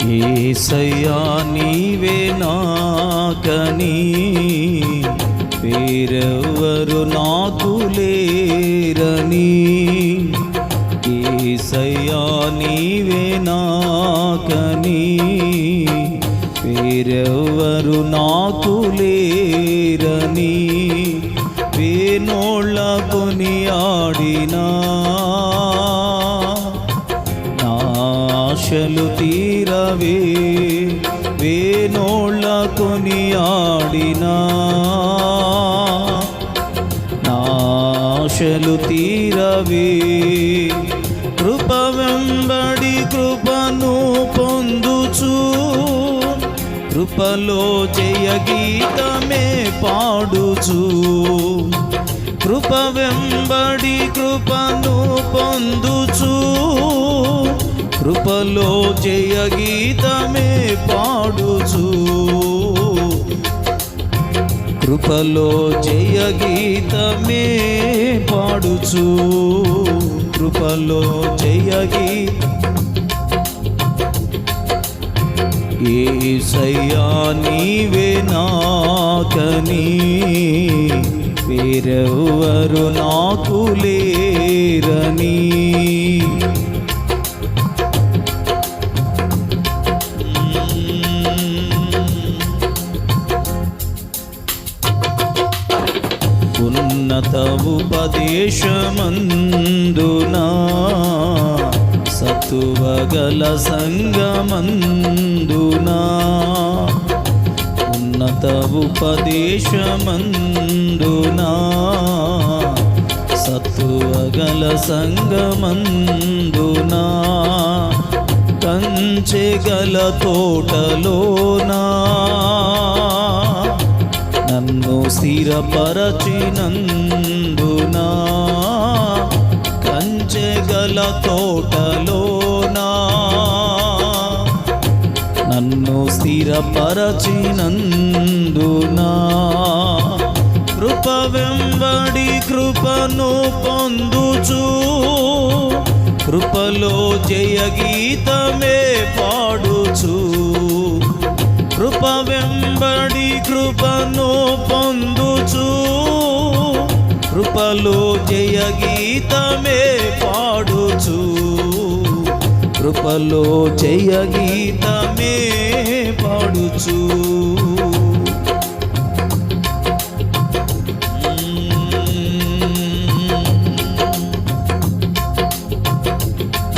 ఏసయ్యా నీవే నాకని వేరెవరు నాకు లేరని. ఏసయ్యా నీవే నాకని వేరెవరు నాకు లేరు వే వేనోళ్ళ కొనియాడినా. నాశలు తీరవే కృప వెంబడి కృపను పొందుచు. కృపలో జయ గీతమే పాడుచు. కృప వెంబడి కృపను పొందుచు. కృపలో జయ గీతమే పాడుచు. కృపలో జయ గీతమే పాడుచు. కృపలో జయ గీత ఏసయ్యా నీవే నాకని. వేరెవరు నాకు లేరని. ఉపదేశమందునా సత్తువగల సంగమందునా ఉన్నత ఉపదేశమందునా సత్తువగల సంగమందునా కంచెగల తోటలోనా నన్ను స్థిరపరచినందు కంచెగల తోటలోనా? నన్ను స్థిరపరచినందునా? కృప వెంబడి కృపను పొందుచు. కృపలో జయ గీతమే పాడుచు. కృప వెంబడి కృపను పొందుచు. కృపలో జయ గీతమే పాడు పాడుచు కృపలో జయ గీతమే పాడుచు.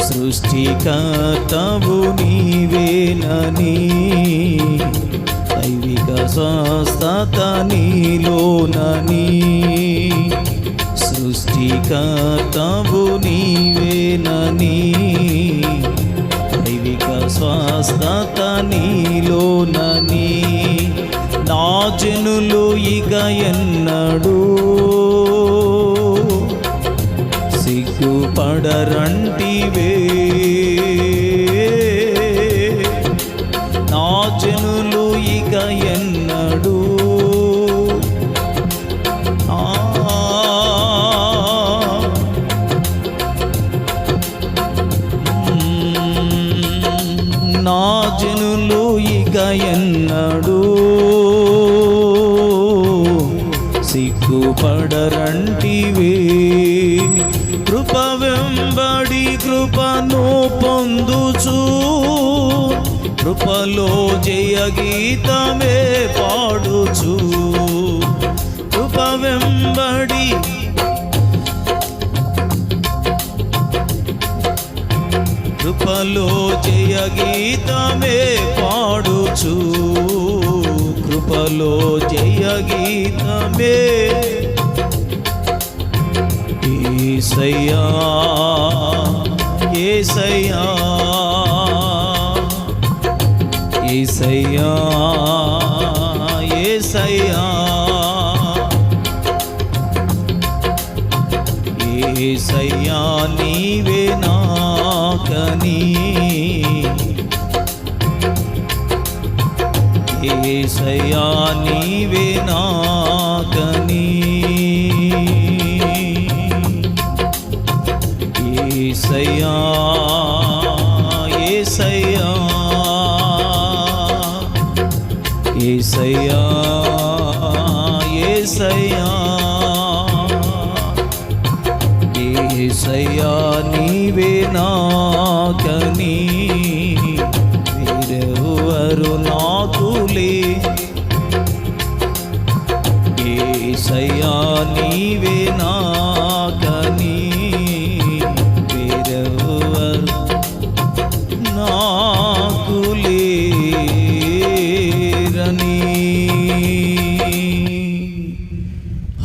సృష్టికర్తవు నీవేనని దైవిక స్వస్థత నీలోనని. సృష్టికర్తవు నీవేనని దైవిక స్వస్థత నీలోనని నా జనులు ఇక ఎన్నడూ సిగ్గుపడరంటివే కృప వెంబడి కృపను పొందుచు. కృపలో జయ గీతమే పాడుచు. కృప వెంబడి కృపలో జయ గీతమే పాడుచు. కృపలో జయ గీతమే. ఏసయ్యా ఏసయ్యా ఏసయ్యా.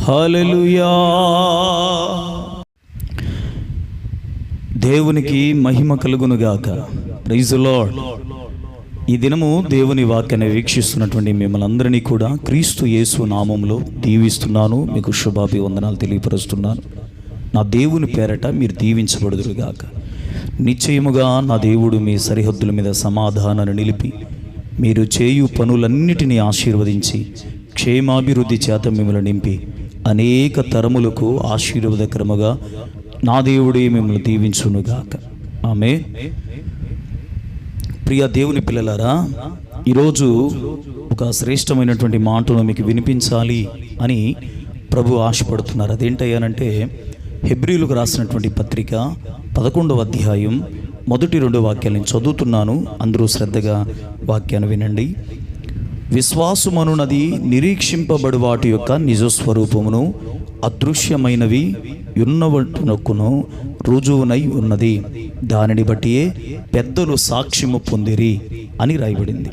హలలుయా దేవునికి మహిమ కలుగునుగాక. ప్రైజ్ లార్డ్ ఈ దినము దేవుని వాక్యాన్ని వీక్షిస్తున్నటువంటి మిమ్మల్ని అందరినీ కూడా క్రీస్తు యేసు నామంలో దీవిస్తున్నాను. మీకు శుభాభివందనాలు తెలియపరుస్తున్నాను. నా దేవుని పేరట మీరు దీవించబడుదురుగాక. నిశ్చయముగా నా దేవుడు మీ సరిహద్దుల మీద సమాధానాన్ని నిలిపి మీరు చేయు పనులన్నిటినీ ఆశీర్వదించి క్షేమాభివృద్ధి చేత మిమ్మల్ని నింపి అనేక తరములకు ఆశీర్వాదకరముగా నా దేవుడే మిమ్మల్ని దీవించునుగాక. ఆమె ప్రియ దేవుని పిల్లలారా ఈరోజు ఒక శ్రేష్టమైనటువంటి మాటను మీకు వినిపించాలి అని ప్రభు ఆశపడుతున్నారు. అదేంటయ్యానంటే హెబ్రిలకు రాసినటువంటి పత్రిక పదకొండవ అధ్యాయం మొదటి రెండు వాక్యాలను చదువుతున్నాను. అందరూ శ్రద్ధగా వాక్యాన్ని వినండి. విశ్వాసమనున్నది నిరీక్షింపబడు వాటి యొక్క నిజస్వరూపమును అదృశ్యమైనవి ఉన్నవట్టునకును రుజువునై ఉన్నది. దానిని బట్టియే పెద్దలు సాక్ష్యము పొందిరి అని రాయబడింది.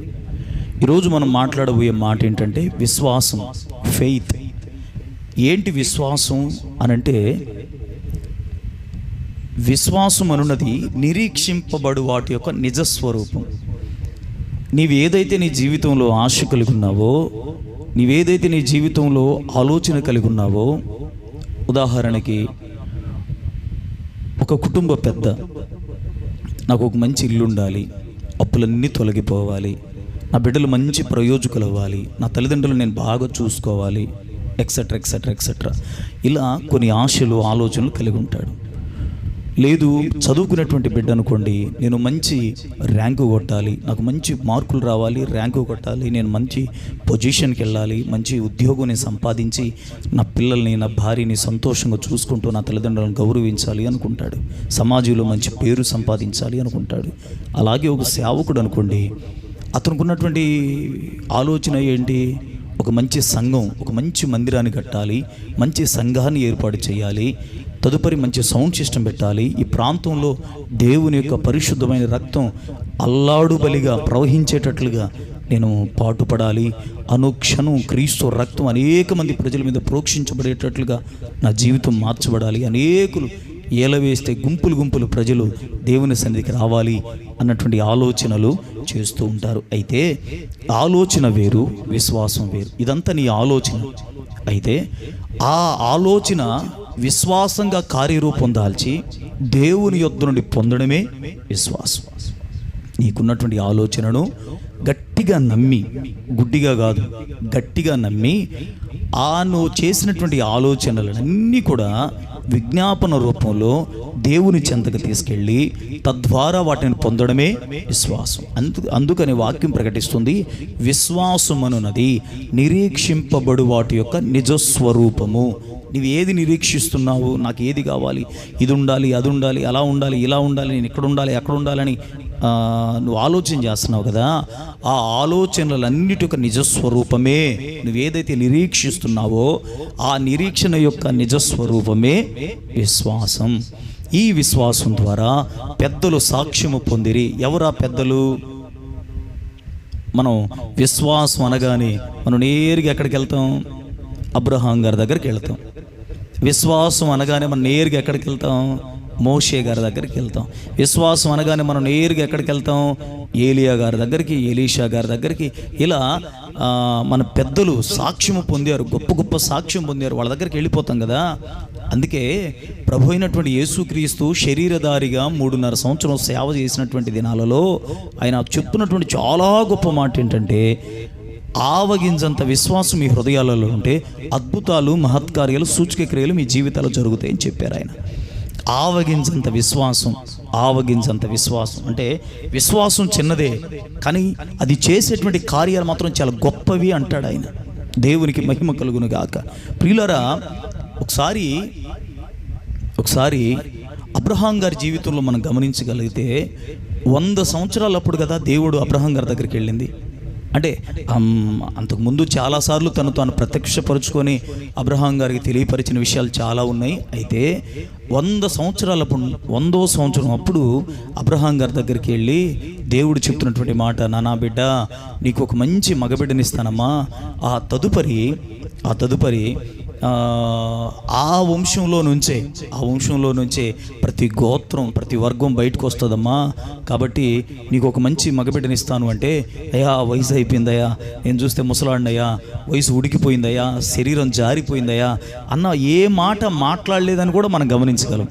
ఈరోజు మనం మాట్లాడబోయే మాట ఏంటంటే విశ్వాసం ఫెయిత్ ఏంటి విశ్వాసం అనంటే విశ్వాసం అనున్నది నిరీక్షింపబడు వాటి యొక్క నిజస్వరూపం. నీవు ఏదైతే నీ జీవితంలో ఆశ కలిగి ఉన్నావో నీవేదైతే నీ జీవితంలో ఆలోచన కలిగి ఉన్నావో ఉదాహరణకి ఒక కుటుంబ పెద్ద నాకు ఒక మంచి ఇల్లు ఉండాలి అప్పులన్నీ తొలగిపోవాలి నా బిడ్డలు మంచి ప్రయోజకులు అవ్వాలి నా తల్లిదండ్రులు నేను బాగా చూసుకోవాలి ఎక్సెట్రా ఎక్సెట్రా ఎక్సెట్రా ఇలా కొన్ని ఆశలు ఆలోచనలు కలిగి ఉంటాడు. లేదు చదువుకున్నటువంటి బిడ్డ అనుకోండి నేను మంచి ర్యాంకు కొట్టాలి నాకు మంచి మార్కులు రావాలి ర్యాంకు కొట్టాలి నేను మంచి పొజిషన్కి వెళ్ళాలి మంచి ఉద్యోగాన్ని సంపాదించి నా పిల్లల్ని నా భార్యని సంతోషంగా చూసుకుంటూ నా తల్లిదండ్రులను గౌరవించాలి అనుకుంటాడు. సమాజంలో మంచి పేరు సంపాదించాలి అనుకుంటాడు. అలాగే ఒక సేవకుడు అనుకోండి అతనుకున్నటువంటి ఆలోచన ఏంటి? ఒక మంచి సంఘం ఒక మంచి మందిరాన్ని కట్టాలి మంచి సంఘాన్ని ఏర్పాటు చేయాలి తదుపరి మంచి సౌండ్ సిస్టమ్ పెట్టాలి. ఈ ప్రాంతంలో దేవుని యొక్క పరిశుద్ధమైన రక్తం అల్లాడు బలిగా ప్రవహించేటట్లుగా నేను పాటుపడాలి. అనుక్షణం క్రీస్తు రక్తం అనేక మంది ప్రజల మీద ప్రోక్షించబడేటట్లుగా నా జీవితం మార్చబడాలి. అనేకులు ఏలవేస్తే గుంపులు గుంపులు ప్రజలు దేవుని సన్నిధికి రావాలి అన్నటువంటి ఆలోచనలు చేస్తూ ఉంటారు. అయితే ఆలోచన వేరు విశ్వాసం వేరు. ఇదంతా నీ ఆలోచన. అయితే ఆ ఆలోచన విశ్వాసంగా కార్యరూపం దాల్చి దేవుని యొద్ నుండి పొందడమే విశ్వాసం. నీకున్నటువంటి ఆలోచనను గట్టిగా నమ్మి గుడ్డిగా కాదు గట్టిగా నమ్మి ఆ నువ్వు చేసినటువంటి ఆలోచనలన్నీ కూడా విజ్ఞాపన రూపంలో దేవుని చెంతకు తీసుకెళ్ళి తద్వారా వాటిని పొందడమే విశ్వాసం. అందు అందుకని వాక్యం ప్రకటిస్తుంది విశ్వాసం అనున్నది నిరీక్షింపబడు వాటి యొక్క నిజస్వరూపము. నీవు ఏది నిరీక్షిస్తున్నావు నాకు ఏది కావాలి? ఇది ఉండాలి అది ఉండాలి అలా ఉండాలి ఇలా ఉండాలి నేను ఇక్కడ ఉండాలి అక్కడ ఉండాలని నువ్వు ఆలోచన చేస్తున్నావు కదా? ఆ ఆలోచనలన్నిటి యొక్క నిజస్వరూపమే. నువ్వు ఏదైతే నిరీక్షిస్తున్నావో ఆ నిరీక్షణ యొక్క నిజస్వరూపమే విశ్వాసం. ఈ విశ్వాసం ద్వారా పెద్దలు సాక్ష్యము పొందిరి. ఎవరా పెద్దలు? మనం విశ్వాసం అనగానే మనం నేరుగా ఎక్కడికి వెళ్తాం? అబ్రహాం గారి దగ్గరికి వెళ్తాం. విశ్వాసం అనగానే మనం నేరుగా ఎక్కడికి వెళ్తాం? మోషే గారి దగ్గరికి వెళ్తాం. విశ్వాసం అనగానే మనం నేరుగా ఎక్కడికి వెళ్తాం? ఏలియా గారి దగ్గరికి ఏలీషా గారి దగ్గరికి. ఇలా మన పెద్దలు సాక్ష్యం పొందారు గొప్ప గొప్ప సాక్ష్యం పొందారు వాళ్ళ దగ్గరికి వెళ్ళిపోతాం కదా? అందుకే ప్రభు అయినటువంటి యేసుక్రీస్తు శరీరధారిగా మూడున్నర సంవత్సరం సేవ చేసినటువంటి దినాలలో ఆయన చెప్తున్నటువంటి చాలా గొప్ప మాట ఏంటంటే ఆవగింజంత విశ్వాసం మీ హృదయాలలో ఉంటే అద్భుతాలు మహత్కార్యాలు సూచక క్రియలు మీ జీవితాలు జరుగుతాయని చెప్పారు ఆయన. ఆవగించంత విశ్వాసం ఆవగించంత విశ్వాసం అంటే విశ్వాసం చిన్నదే కానీ అది చేసేటువంటి కార్యాలు మాత్రం చాలా గొప్పవి అంటాడు ఆయన. దేవునికి మహిమ కలుగును గాక. ప్రియులరా ఒకసారి ఒకసారి అబ్రహాం గారి జీవితంలో మనం గమనించగలిగితే వంద సంవత్సరాలప్పుడు కదా దేవుడు అబ్రహాం గారి దగ్గరికి వెళ్ళింది. అంటే అమ్, అంతకుముందు చాలాసార్లు తను తాను ప్రత్యక్షపరుచుకొని అబ్రహాం గారికి తెలియపరిచిన విషయాలు చాలా ఉన్నాయి. అయితే వంద సంవత్సరాలప్పుడు వందో సంవత్సరం అప్పుడు అబ్రహాం గారి దగ్గరికి వెళ్ళి దేవుడు చెప్తున్నటువంటి మాట నానా బిడ్డ నీకు ఒక మంచి మగబిడ్డనిస్తానమ్మా. ఆ తదుపరి ఆ తదుపరి ఆ, వంశంలో నుంచే ఆ వంశంలో నుంచే ప్రతి గోత్రం ప్రతి వర్గం బయటకు వస్తుందమ్మా కాబట్టి నీకు ఒక మంచి మగబిడ్డనిస్తాను అంటే అయ్యా వయసు అయిపోయిందయ్యా నేను చూస్తే ముసలాడినయ్యా వయసు ఉడికిపోయిందయ్యా శరీరం జారిపోయిందయ్యా అన్న ఏ మాట మాట్లాడలేదని కూడా మనం గమనించగలం.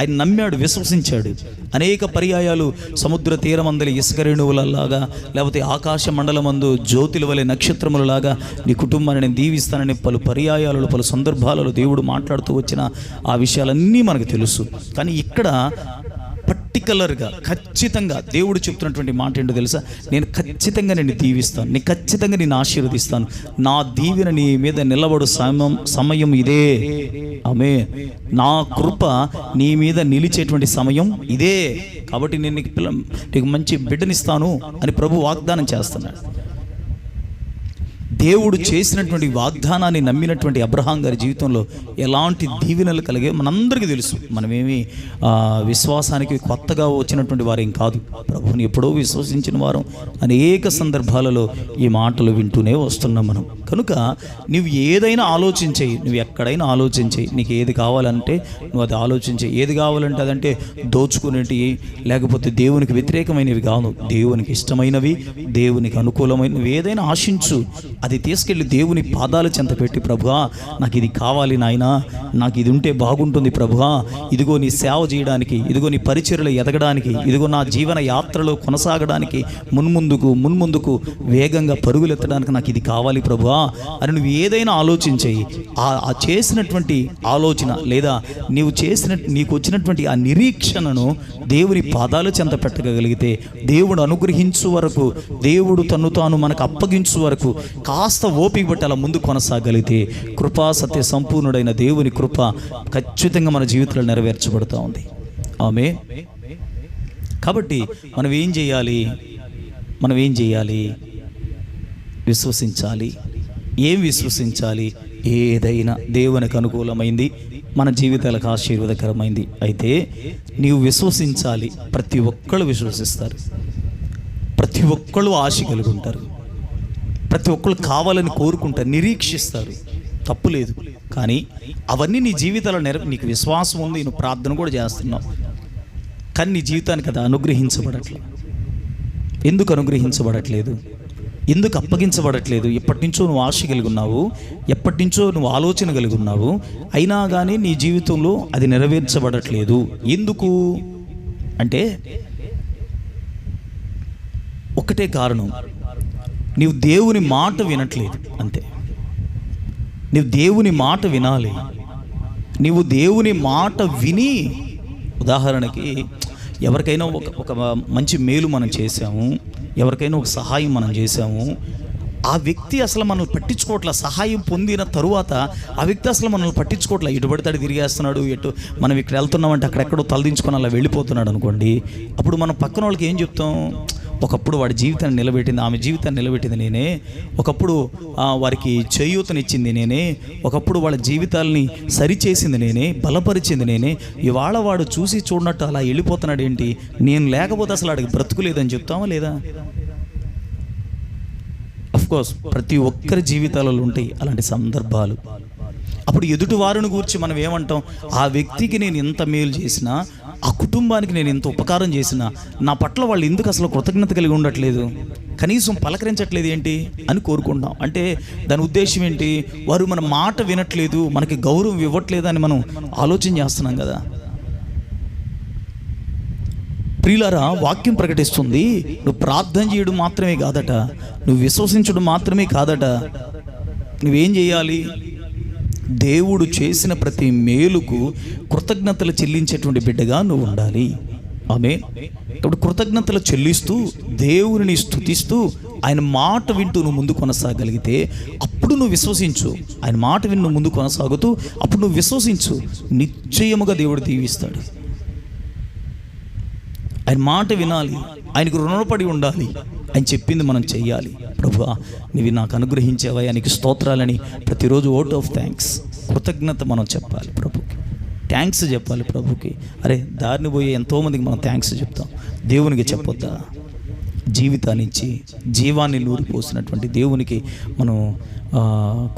ఆయన నమ్మాడు విశ్వసించాడు. అనేక పర్యాయాలు సముద్ర తీరమందలి ఇసుక రేణువులలాగా లేకపోతే ఆకాశ మండలమందు జ్యోతుల వలె నక్షత్రములలాగా నీ కుటుంబాన్ని నేను దీవిస్తానని పలు పర్యాయాలలో పలు సందర్భాలలో దేవుడు మాట్లాడుతూ వచ్చిన ఆ విషయాలన్నీ మనకు తెలుసు. కానీ ఇక్కడ పర్టికులర్గా ఖచ్చితంగా దేవుడు చెప్తున్నటువంటి మాట ఏంటో తెలుసా? నేను ఖచ్చితంగా నేను దీవిస్తాను. నేను ఖచ్చితంగా నేను ఆశీర్వదిస్తాను. నా దీవెన నీ మీద నిలబడు సమయం సమయం ఇదే. ఆమె నా కృప నీ మీద నిలిచేటువంటి సమయం ఇదే. కాబట్టి నేను నీకు పిల్ల నీకు మంచి బిడ్డనిస్తాను అని ప్రభు వాగ్దానం చేస్తున్నాడు. దేవుడు చేసినటువంటి వాగ్దానాన్ని నమ్మినటువంటి అబ్రహాం గారి జీవితంలో ఎలాంటి దీవెనలు కలిగే మనందరికీ తెలుసు. మనమేమి విశ్వాసానికి కొత్తగా వచ్చినటువంటి వారేం కాదు. ప్రభుని ఎప్పుడో విశ్వసించిన వారం అనేక సందర్భాలలో ఈ మాటలు వింటూనే వస్తున్నాం మనం. కనుక నువ్వు ఏదైనా ఆలోచించేయి నువ్వు ఎక్కడైనా ఆలోచించేయి నీకు ఏది కావాలంటే నువ్వు అది ఆలోచించే ఏది కావాలంటే అదంటే దోచుకునేటివి లేకపోతే దేవునికి వ్యతిరేకమైనవి కాదు. దేవునికి ఇష్టమైనవి దేవునికి అనుకూలమైనవి. ఏదైనా ఆశించు అది అది తీసుకెళ్ళి దేవుని పాదాల చెంత పెట్టి ప్రభువా నాకు ఇది కావాలి నాయనా నాకు ఇది ఉంటే బాగుంటుంది ప్రభువా ఇదిగో నీ సేవ చేయడానికి ఇదిగో నీ పరిచర్లు ఎదగడానికి ఇదిగో నా జీవన యాత్రలో కొనసాగడానికి మున్ముందుకు మున్ముందుకు వేగంగా పరుగులెత్తడానికి నాకు ఇది కావాలి ప్రభువా అని నువ్వు ఏదైనా ఆలోచించేయి. ఆ చేసినటువంటి ఆలోచన లేదా నీవు చేసిన నీకు వచ్చినటువంటి ఆ నిరీక్షణను దేవుని పాదాల చెంత పెట్టగలిగితే దేవుడు అనుగ్రహించు వరకు దేవుడు తను తాను మనకు అప్పగించు వరకు కాస్త ఓపిక బట్టి అలా ముందు కొనసాగలిగితే కృపా సత్య సంపూర్ణుడైన దేవుని కృప ఖచ్చితంగా మన జీవితంలో నెరవేర్చబడుతూ ఉంది. ఆమె కాబట్టి మనం ఏం చేయాలి? మనం ఏం చేయాలి? విశ్వసించాలి. ఏం విశ్వసించాలి? ఏదైనా దేవునికి అనుకూలమైంది మన జీవితాలకు ఆశీర్వాదకరమైంది. అయితే నీవు విశ్వసించాలి. ప్రతి ఒక్కళ్ళు విశ్వసిస్తారు. ప్రతి ఒక్కళ్ళు ఆశ కలిగి ఉంటారు. ప్రతి ఒక్కరు కావాలని కోరుకుంటారు నిరీక్షిస్తారు. తప్పు లేదు. కానీ అవన్నీ నీ జీవితంలో నెర నీకు విశ్వాసం ఉంది నువ్వు ప్రార్థన కూడా చేస్తున్నావు. కానీ నీ జీవితానికి అది అనుగ్రహించబడట్లేదు. ఎందుకు అనుగ్రహించబడట్లేదు? ఎందుకు అప్పగించబడట్లేదు? ఎప్పటి నుంచో నువ్వు ఆశ కలిగి ఉన్నావు ఎప్పటి నుంచో నువ్వు ఆలోచన కలిగి ఉన్నావు అయినా కానీ నీ జీవితంలో అది నెరవేర్చబడట్లేదు. ఎందుకు? అంటే ఒకటే కారణం. నీవు దేవుని మాట వినట్లేదు అంతే. నీవు దేవుని మాట వినాలి. నీవు దేవుని మాట విని ఉదాహరణకి ఎవరికైనా ఒక ఒక మంచి మేలు మనం చేసాము ఎవరికైనా ఒక సహాయం మనం చేసాము ఆ వ్యక్తి అసలు మనం పట్టించుకోవట్లే సహాయం పొందిన తరువాత ఆ వ్యక్తి అసలు మనల్ని పట్టించుకోవట్లే ఇటు పడితే తిరిగేస్తున్నాడు ఎటు మనం ఇక్కడ వెళ్తున్నామంటే అక్కడెక్కడో తలదించుకొని అలా వెళ్ళిపోతున్నాడు అనుకోండి అప్పుడు మనం పక్కన వాళ్ళకి ఏం చెప్తాం? ఒకప్పుడు వాడి జీవితాన్ని నిలబెట్టింది ఆమె జీవితాన్ని నిలబెట్టింది నేనే. ఒకప్పుడు వారికి చేయూతనిచ్చింది నేనే. ఒకప్పుడు వాళ్ళ జీవితాల్ని సరిచేసింది నేనే బలపరిచింది నేనే. ఇవాళ వాడు చూసి చూడనట్టు అలా వెళ్ళిపోతున్నాడు ఏంటి? నేను లేకపోతే అసలు వాడికి బ్రతుకులేదని చెప్తామా లేదా? కోర్స్ ప్రతి ఒక్కరి జీవితాలలో ఉంటాయి అలాంటి సందర్భాలు. అప్పుడు ఎదుటి వారిని గురించి మనం ఏమంటాం? ఆ వ్యక్తికి నేను ఎంత మేలు చేసినా కుటుంబానికి నేను ఇంత ఉపకారం చేసినా నా పట్ల వాళ్ళు ఎందుకు అసలు కృతజ్ఞత కలిగి ఉండట్లేదు? కనీసం పలకరించట్లేదు ఏంటి అని కోరుకుంటాం అంటే దాని ఉద్దేశం ఏంటి? వారు మన మాట వినట్లేదు మనకి గౌరవం ఇవ్వట్లేదు అని మనం ఆలోచన చేస్తున్నాం కదా. ప్రియులారా వాక్యం ప్రకటిస్తుంది నువ్వు ప్రార్థన చేయడం మాత్రమే కాదట నువ్వు విశ్వసించడం మాత్రమే కాదట నువ్వేం చేయాలి? దేవుడు చేసిన ప్రతి మేలుకు కృతజ్ఞతలు చెల్లించేటువంటి బిడ్డగా నువ్వు ఉండాలి. ఆమె ఇప్పుడు కృతజ్ఞతలు చెల్లిస్తూ దేవుని స్తుతిస్తూ ఆయన మాట వింటూ నువ్వు ముందు కొనసాగలిగితే అప్పుడు నువ్వు విశ్వసించు. ఆయన మాట విని నువ్వు ముందు కొనసాగుతూ అప్పుడు నువ్వు విశ్వసించు. నిశ్చయముగా దేవుడు దీవిస్తాడు. ఆయన మాట వినాలి. ఆయనకు రుణపడి ఉండాలి. ఆయన చెప్పింది మనం చెయ్యాలి. ప్రభు నీవి నాకు అనుగ్రహించేవా నీకు స్తోత్రాలని ప్రతిరోజు ఓట్ ఆఫ్ థ్యాంక్స్. కృతజ్ఞత మనం చెప్పాలి ప్రభుకి. థ్యాంక్స్ చెప్పాలి ప్రభుకి. అరే దారిని పోయి ఎంతోమందికి మనం థ్యాంక్స్ చెప్తాం. దేవునికి చెప్పొద్దా? జీవితాన్ని జీవాన్ని నూరిపోసినటువంటి దేవునికి మనం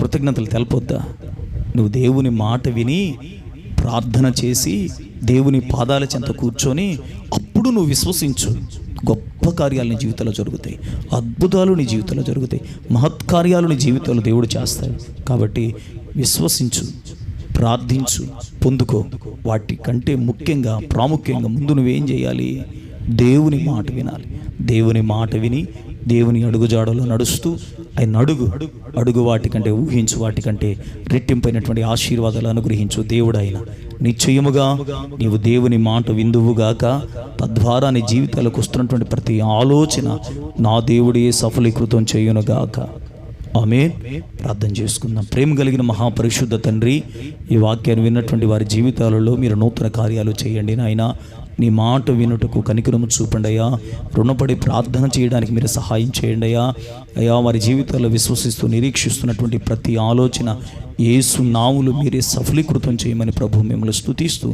కృతజ్ఞతలు తెలపొద్దా? నువ్వు దేవుని మాట విని ప్రార్థన చేసి దేవుని పాదాల చెంత కూర్చొని అప్పుడు నువ్వు విశ్వసించు. గొప్ప కార్యాలు నీ జీవితంలో జరుగుతాయి. అద్భుతాలు నీ జీవితంలో జరుగుతాయి. మహత్కార్యాలు నీ జీవితంలో దేవుడు చేస్తాడు. కాబట్టి విశ్వసించు ప్రార్థించు పొందుకో. వాటి కంటే ముఖ్యంగా ప్రాముఖ్యంగా ముందు నువ్వేం చేయాలి? దేవుని మాట వినాలి. దేవుని మాట విని దేవుని అడుగుజాడలో నడుస్తూ ఆయన అడుగు అడుగు వాటికంటే ఊహించు వాటికంటే రెట్టింపైనటువంటి ఆశీర్వాదాలు అనుగ్రహించు దేవుడు ఆయన నిశ్చయముగా నీవు దేవుని మాట విందువుగాక తద్వారా నీ జీవితాలకు వస్తున్నటువంటి ప్రతి ఆలోచన నా దేవుడే సఫలీకృతం చేయునుగాక. ఆమె ప్రార్థన చేసుకుందాం. ప్రేమ కలిగిన మహాపరిశుద్ధ తండ్రి ఈ వాక్యాన్ని విన్నటువంటి వారి జీవితాలలో మీరు నూతన కార్యాలు చేయండి నాయన. నీ మాట వినుటకు కనికరము చూపండి అయ్యా రుణపడి ప్రార్థన చేయడానికి మీరు సహాయం చేయండి అయ్యా. అయ్యా వారి జీవితాల్లో విశ్వసిస్తూ నిరీక్షిస్తున్నటువంటి ప్రతి ఆలోచన ఏసు నావులు మీరే సఫలీకృతం చేయమని ప్రభు మిమ్మల్ని స్థుతిస్తూ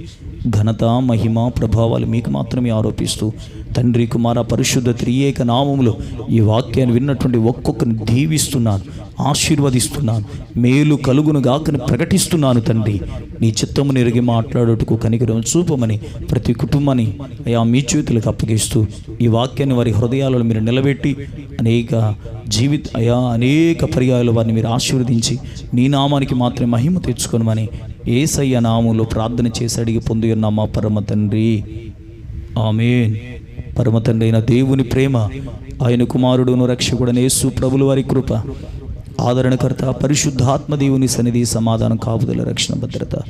ఘనత మహిమ ప్రభావాలు మీకు మాత్రమే ఆరోపిస్తూ తండ్రి కుమార పరిశుద్ధ త్రియేక నామములో ఈ వాక్యాన్ని విన్నటువంటి ఒక్కొక్కరిని దీవిస్తున్నాను ఆశీర్వదిస్తున్నాను మేలు కలుగును గాకని ప్రకటిస్తున్నాను తండ్రి. నీ చిత్తము నెరిగి మాట్లాడుటకు కనికరం చూపమని ప్రతి కుటుంబాన్ని అయా మీ చేతులకు అప్పగిస్తూ ఈ వాక్యాన్ని వారి హృదయాలలో మీరు నిలబెట్టి అనేక జీవిత అయా అనేక పర్యాయాలు వారిని మీరు ఆశీర్వదించి నీ నామానికి మాత్రమే మహిమ తెచ్చుకోనమని ఏసయ్య నామంలో ప్రార్థన చేసి అడిగి పొంది ఉన్నామా పరమ తండ్రి. ఆమెన్. పరమ అయిన దేవుని ప్రేమ ఆయన కుమారుడును రక్షకుడని యేసు ప్రభులు వారి కృప ఆదరణకర్త పరిశుద్ధాత్మ దేవుని సన్నిధి సమాధానం కాపుదల రక్షణ భద్రత.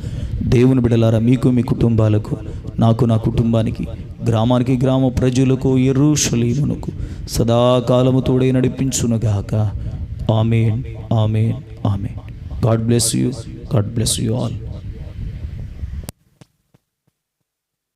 దేవుని బిడలారా మీకు మీ కుటుంబాలకు నాకు నా కుటుంబానికి గ్రామానికి గ్రామ ప్రజలకు ఎరుషలీమునకు సదాకాలము తోడే నడిపించునుగాక. Amen amen amen. God bless you God bless you all.